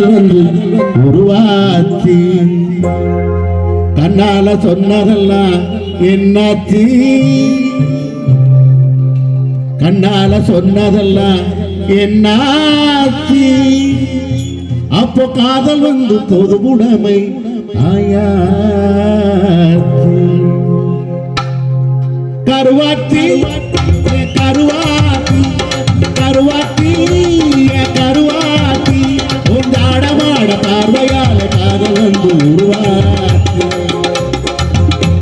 காதல் வந்து உருவாச்சு கண்ணால சொன்னதெல்லாம் என்னாச்சு? கண்ணால சொன்னதெல்லாம் என்னாச்சு? அப்போ காதல் வந்து பொது உடைமை கருவாச்சி வந்து உருவாக்கு.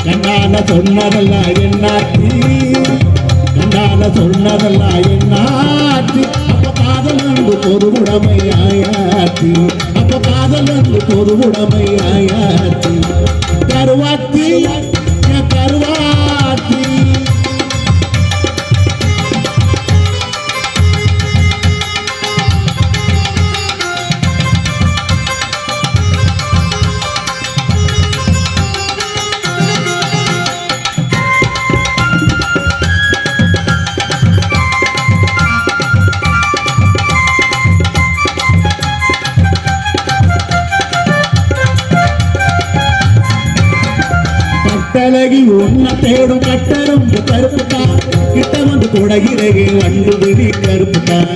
கண்ணால சொன்னதெல்லாம் என்னாச்சு கண்ணால சொன்னதெல்லாம் என்னாச்சு அப்ப காதல் வந்து பொதுவுடைமை ஆயாச்சு. அப்ப காதல் வந்து பொதுவுடைமை ஆயாச்சு. கருவாத்தி கட்டழகி உன்ன தேடும் கட்டரும் கருப்பு தான் கிட்ட வந்து கொடகிறகே வண்டு விழி கருப்பு தான்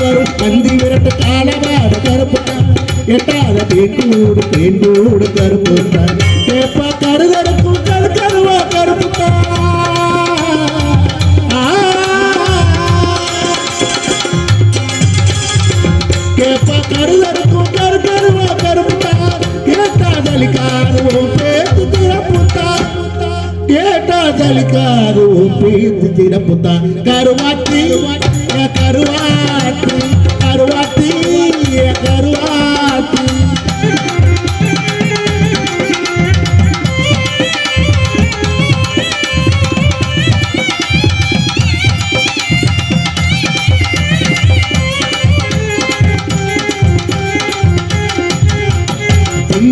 வரும் பந்தி விரட்டு காலவாத கருப்பு தான் எட்டாத தேண்டூடு தேண்டூடு கருப்பு தான் கேப்பா கருதருக்கும் கரு கருவா கருப்பு தான் ஆ. கருதருக்கும் கேட்டா தலிக்காதுவும் பேத்து திறப்புத்தா கேட்டா தலிக்காதுவும் பேத்து திறப்புத்தா கருவாத்தி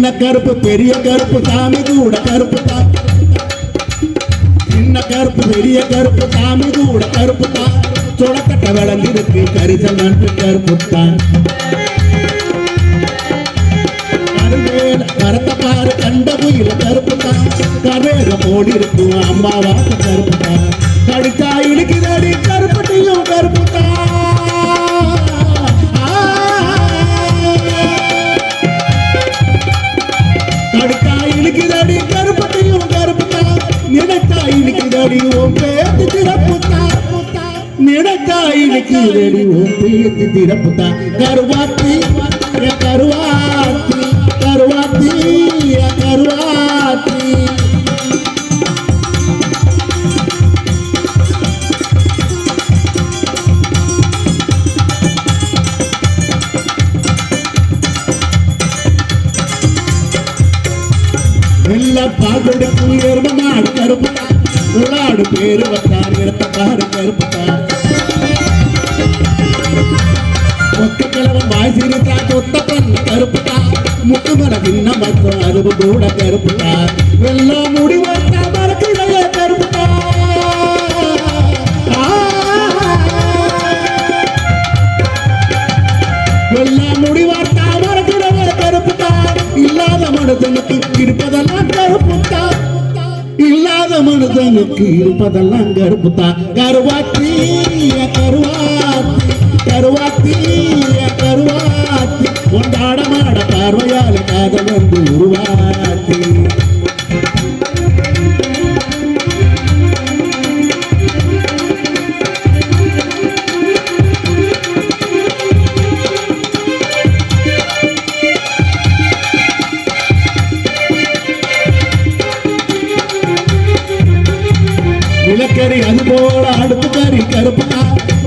சின்ன கருப்பு பெரிய கருப்பு சாமி கூட கருப்பு தான் சின்ன கருப்பு பெரிய கருப்பு சாமி கூட கருப்பு தான் சுடக்கட்ட விளங்கிருக்கு கரிசல் நன்று கருப்பு தான் கருவேல கண்ட குயில கருப்பு தான் கவேல போடி இருக்கும் அம்மாவாச கருப்பு தான் கடிச்சா இழுக்குதடி கருப்பு இழுக்குதடி உன் பேத்து திறப்புத்தா நினைத்தா உன் பேத்து திறப்புத்தா கருவாத்தி கருவாத்தி கருவாத்தி கருவாத்தி. வெள்ள உளாடு பேரு வந்தார் இடத்த பாரு கருப்புத்தா ஒத்த கிழவன் வாய் சிரித்தா கொத்த பண்ணு கருப்புத்தா முட்டு மர தின்ன மத்தம் அருவு கூட கருப்புத்தா வெள்ளம் முடி காதலுக்கு இருப்பதெல்லாம் கருப்புத்தா கருவாத்தி கருவாத்தி கருவாத்தி கருவாத்தி கொண்டாடமாட பார்வையால காதல்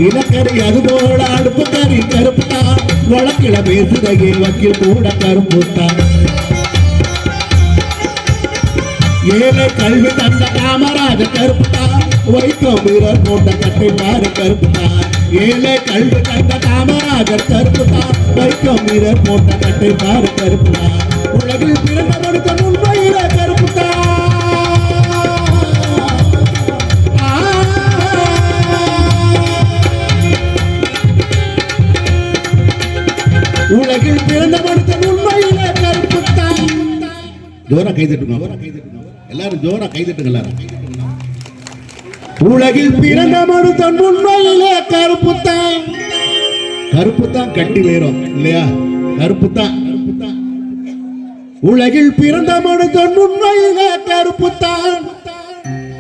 கருப்புதா நிலக்கரி அது போல அடுப்பு கறி கருப்புதா வழக்கில பேசுகையில் வக்கீல் கூட கருப்புத்தா ஏழை கல்வி தந்த காமராஜ கருப்புதா வைக்கம் வீரர் போட்ட கட்டை பாரு கருப்புதா ஏழை கல்வி தந்த காமராஜர் கருப்புதா வைக்கம் வீரர் போட்ட கட்டை பாரு கருப்புதா உலகில் பிறந்த மனிதன் முன்பு உலகில் பிறந்த மனுஷன் உண்மையிலே கருப்புத்தான் ஜோரா கைதட்டுங்க. எல்லாரும் ஜோரா கைதட்டுங்க எல்லாரும். உலகில் பிறந்த மனுஷன் உண்மையிலே கருப்புத்தான். கருப்புத்தான் கட்டி வேறும் இல்லையா? கருப்புத்தான். உலகில் பிறந்த மனுஷன் உண்மையிலே கருப்புத்தான்.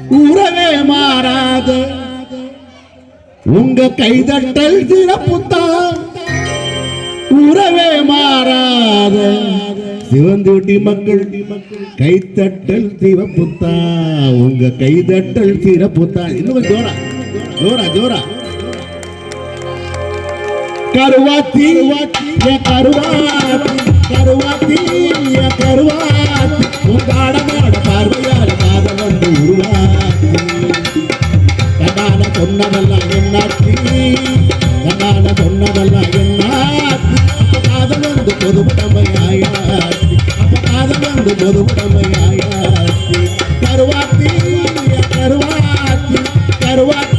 உறவே மாறாத. உங்க கைதட்டல் சிறப்புத்தான். உறவே மாறாத. சிவந்தூட்டி மக்கள் கைத்தட்டல் சிவப்புத்தா உங்க கைதட்டல் சிறப்புத்தா. இன்னும் ஜோரா ஜோரா ஜோரா. கருவாத்தி கருவாத்தி கருவாத்தி கருவாத்தி. உங்க அடமாட பார்வையால் காதல் வந்து உருவாத்தி I do I